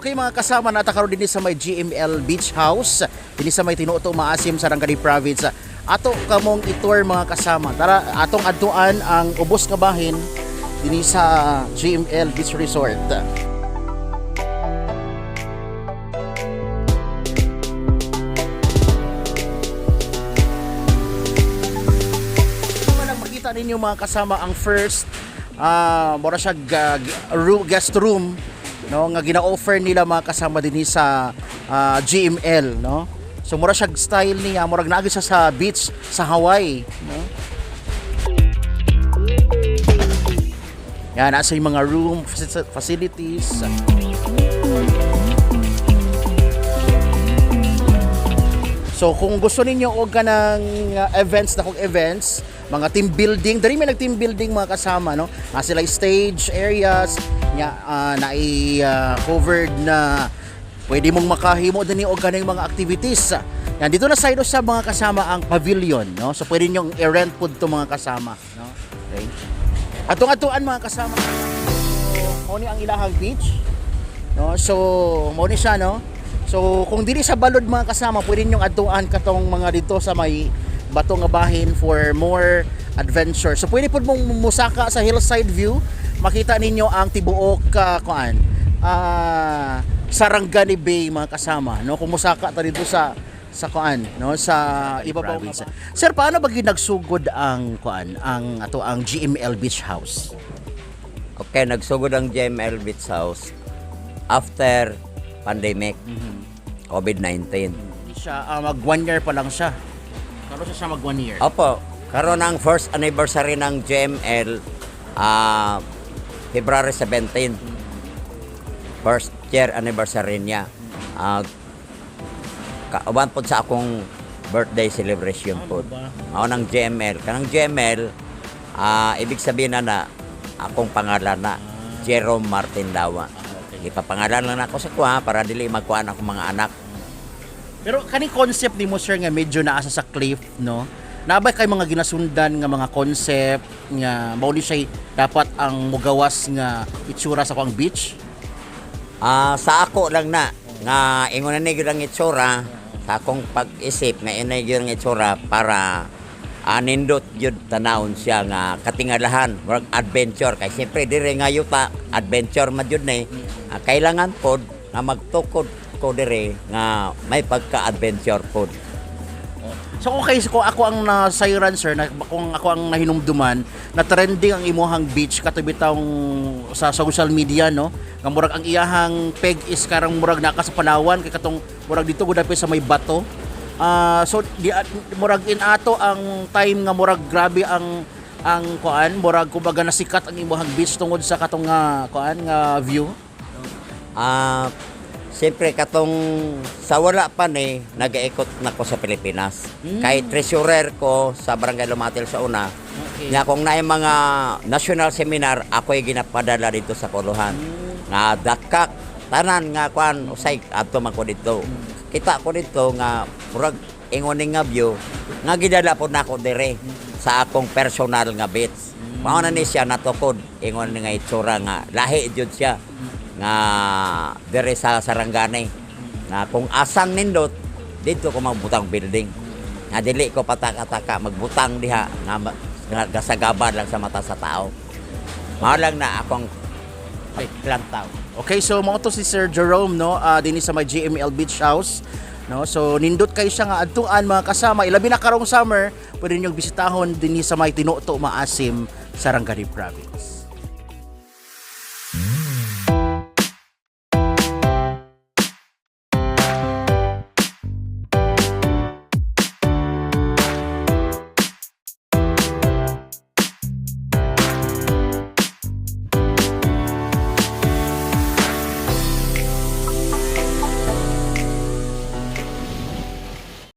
Okay mga kasama na karon din sa may GML Beach House dinhi sa may Tinuto Maasim sa Rangani Province. Ato kamong itour mga kasama. Tara atong adtuan ang ubos nga bahin dinhi sa GML Beach Resort. Makita ninyo mga kasama ang first ah mura siya g- ru- guest room no nga gina-offer nila mga kasama dinhi sa ah, GML no? So mura siya style niya murag naagi siya sa beach sa Hawaii no? Yan nasa yung mga room faci- facilities. So kung gusto ninyo og kanang uh, events na kung events, mga team building, dali may nag team building mga kasama no. Na sila stage areas nya uh, na i uh, covered na pwede mong makahimo dinhi og kanang mga activities. Yan dito na side sa mga kasama ang pavilion no. So pwede niyo i-rent pud to mga kasama no. Okay. Atong atuan mga kasama. Ni ang ilahang beach. No? So, mo ni siya no. So, kung dili sa balod mga kasama, pwede niyo adtuan katong mga dito sa may bato nga bahin for more adventure. So, pwede pud mong musaka sa hillside view, makita ninyo ang tibuok ka kuan. Ah, Sarangani Bay mga kasama, no? Kung musaka ta dito sa sa kuan, no? Sa ibabaw ba- Sir, paano ba ginagsugod ang kuan, ang ato ang GML Beach House? Okay, nagsugod ang JML Beach House after pandemic, COVID-19. Hindi siya ah, mag one year pa lang siya. Karon siya siya mag one year. Opo, karon ang first anniversary ng JML ah February 17. First year anniversary niya. Ah kauban po sa akong birthday celebration po. Mao ng JML. Kanang JML, ah ibig sabihin na na akong pangalan na Jerome Martin Dawa. Ipapangalan lang ako sa kuha para dili magkuha ako mga anak. Pero kani concept ni mo sir nga medyo naasa sa cliff, no? Nabay kay mga ginasundan nga mga concept nga mao ni siya dapat ang mugawas nga itsura sa kuang beach. Ah, sa ako lang na nga ingon na gyud ang itsura sa akong pag-isip nga inay gyud ang itsura para anindot gyud tanawon siya nga katingalahan murag adventure. Kay siyempre dire nga yuta adventure man gyud ni. Ah, kailangan pod nga magtukod ko dire nga may pagka-adventure pod So kung ako ang nasayran sir, na, kung ako ang nahinumduman, na trending ang imuhang beach katubi taong sa social media no. Nga murag ang iyahang peg is karang murag naka sa Palawan kay katong murag dito gud sa may bato. Ah, so di murag in ato ang time nga murag grabe ang ang kuan murag kumbaga nasikat ang imuhang beach tungod sa katong nga kuan nga view. Ah, siyempre katong sa wala pa ni nagaikot na ko sa Pilipinas. Mm. Kay treasurer ko sa Barangay Lumatil sa una. Okay. Nga kung naay mga national seminar, ako'y ginapadala dito sa Kuluhan. Nga dakak tanan nga kwan usay adto man ko dito. Kita ko dito nga murag ingoning nga view nga gidala po nako dire sa akong personal nga bits. Mao na ni siya natukod ingon nga itsura nga lahi jud siya nga dire sa Sarangani. Nga kung asang nindot dito ko magbutang building. Nga dili ko pataka-taka magbutang diha nga, nga gasagaban lang sa mata sa tao. Mao na akong plantaw. Okay, so mo to si Sir Jerome no, ah dinhi sa may GML Beach House. No, so nindot kay siya nga adtuan mga kasama, ilabi na karong summer, pwede niyo bisitahon dinhi sa may Tinuto Maasim, Sarangani Province.